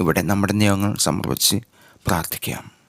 ഇവിടെ നമ്മുടെ നിയമങ്ങൾ സമർപ്പിച്ച് പ്രാർത്ഥിക്കാം.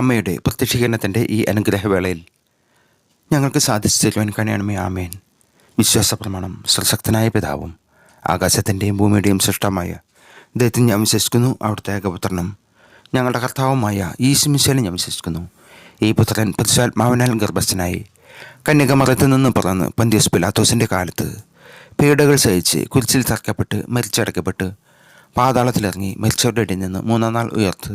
അമ്മയുടെ പ്രത്യക്ഷീകരണത്തിന്റെ ഈ അനുഗ്രഹവേളയിൽ ഞങ്ങൾക്ക് സാധിച്ചു തരുവാൻ ആമേൻ. വിശ്വാസ പ്രമാണം സർശക്തനായ പിതാവും ആകാശത്തിന്റെയും ഭൂമിയുടെയും സൃഷ്ടമായ ദൈവത്തിൽ ഞാൻ വിശ്വസിക്കുന്നു. അവിടുത്തെ ഏകപുത്രനും ഞങ്ങളുടെ കർത്താവുമായ ഈശ്മിശാലും ഞാൻ വിശ്വസിക്കുന്നു. ഈ പുത്രൻ പരിശുദ്ധാത്മാവിനാൽ ഗർഭസ്ഥനായി കന്യകമറത്തു നിന്ന് പറന്ന് പന്തിയസ് പിലാത്തോസിന്റെ കാലത്ത് പീഡകൾ സഹിച്ച് കുരിച്ചിൽ തറക്കപ്പെട്ട് മരിച്ചടക്കപ്പെട്ട് പാതാളത്തിലിറങ്ങി മരിച്ചവരുടെ ഇടയിൽ നിന്ന് മൂന്നാം നാൾ ഉയർത്ത്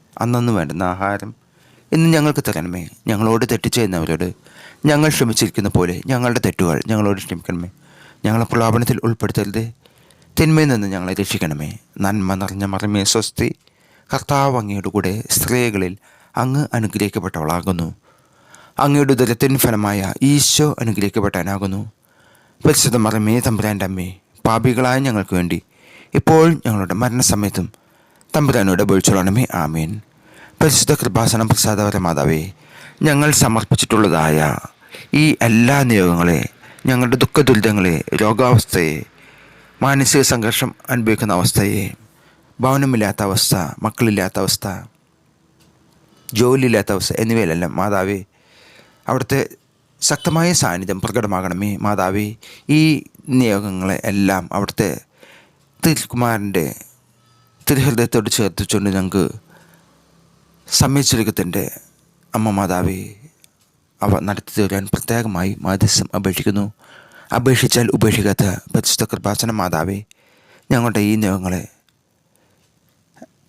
അന്നന്ന് വേണ്ടുന്ന ആഹാരം ഇന്ന് ഞങ്ങൾക്ക് തരണമേ. ഞങ്ങളോട് തെറ്റ് ചെയ്യുന്നവരോട് ഞങ്ങൾ ക്ഷമിച്ചിരിക്കുന്ന പോലെ ഞങ്ങളുടെ തെറ്റുകൾ ഞങ്ങളോട് ക്ഷമിക്കണമേ. ഞങ്ങളെ പ്രലോഭനത്തിൽ ഉൾപ്പെടുത്തരുത്. തിന്മയിൽ നിന്ന് ഞങ്ങളെ രക്ഷിക്കണമേ. നന്മ നിറഞ്ഞ മറമേ സ്വസ്തി. കർത്താവ് അങ്ങയുടെ കൂടെ സ്ത്രീകളിൽ അങ്ങ് അനുഗ്രഹിക്കപ്പെട്ടവളാകുന്നു. അങ്ങയുടെ ഉദരത്തിൻ ഫലമായ ഈശോ അനുഗ്രഹിക്കപ്പെട്ടാനാകുന്നു പരിശുദ്ധ മറമേ തമ്പുരാന്റെ അമ്മേ പാപികളായ ഞങ്ങൾക്ക് വേണ്ടി ഇപ്പോൾ ഞങ്ങളുടെ മരണസമയത്തും തമ്പുരാനോട് ബോധിച്ചോളണമേ. ആമീൻ. പരിശുദ്ധ കൃപാസനം പ്രസാദപര മാതാവേ ഞങ്ങൾ സമർപ്പിച്ചിട്ടുള്ളതായ ഈ എല്ലാ നിയോഗങ്ങളെ ഞങ്ങളുടെ ദുഃഖ ദുരിതങ്ങളെ രോഗാവസ്ഥയെ മാനസിക സംഘർഷം അനുഭവിക്കുന്ന അവസ്ഥയെ ഭവനമില്ലാത്ത അവസ്ഥ മക്കളില്ലാത്ത അവസ്ഥ ജോലിയില്ലാത്ത അവസ്ഥ എന്നിവയിലെല്ലാം മാതാവേ അവിടുത്തെ ശക്തമായ സാന്നിധ്യം പ്രകടമാകണമേ. മാതാവേ ഈ നിയോഗങ്ങളെ എല്ലാം അവിടുത്തെ തിരുകുമാരന്റെ തിരുഹൃദയത്തോട് ചേർത്തിച്ചുകൊണ്ട് ഞങ്ങൾക്ക് സമയച്ചുരുക്കത്തിന്റെ അമ്മ മാതാവെ അവ നടത്തി തരാൻ പ്രത്യേകമായി മാധ്യസ്ഥം അപേക്ഷിക്കുന്നു. അപേക്ഷിച്ചാൽ ഉപേക്ഷിക്കാത്ത പരിശുദ്ധ കൃപാസന മാതാവെ ഞങ്ങളുടെ ഈ നിയമങ്ങളെ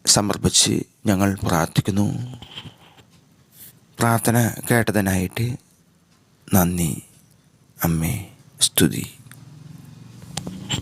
സമർപ്പിച്ച് ഞങ്ങൾ പ്രാർത്ഥിക്കുന്നു. പ്രാർത്ഥന കേട്ടതിനായിട്ട് നന്ദി. അമ്മേ സ്തുതി.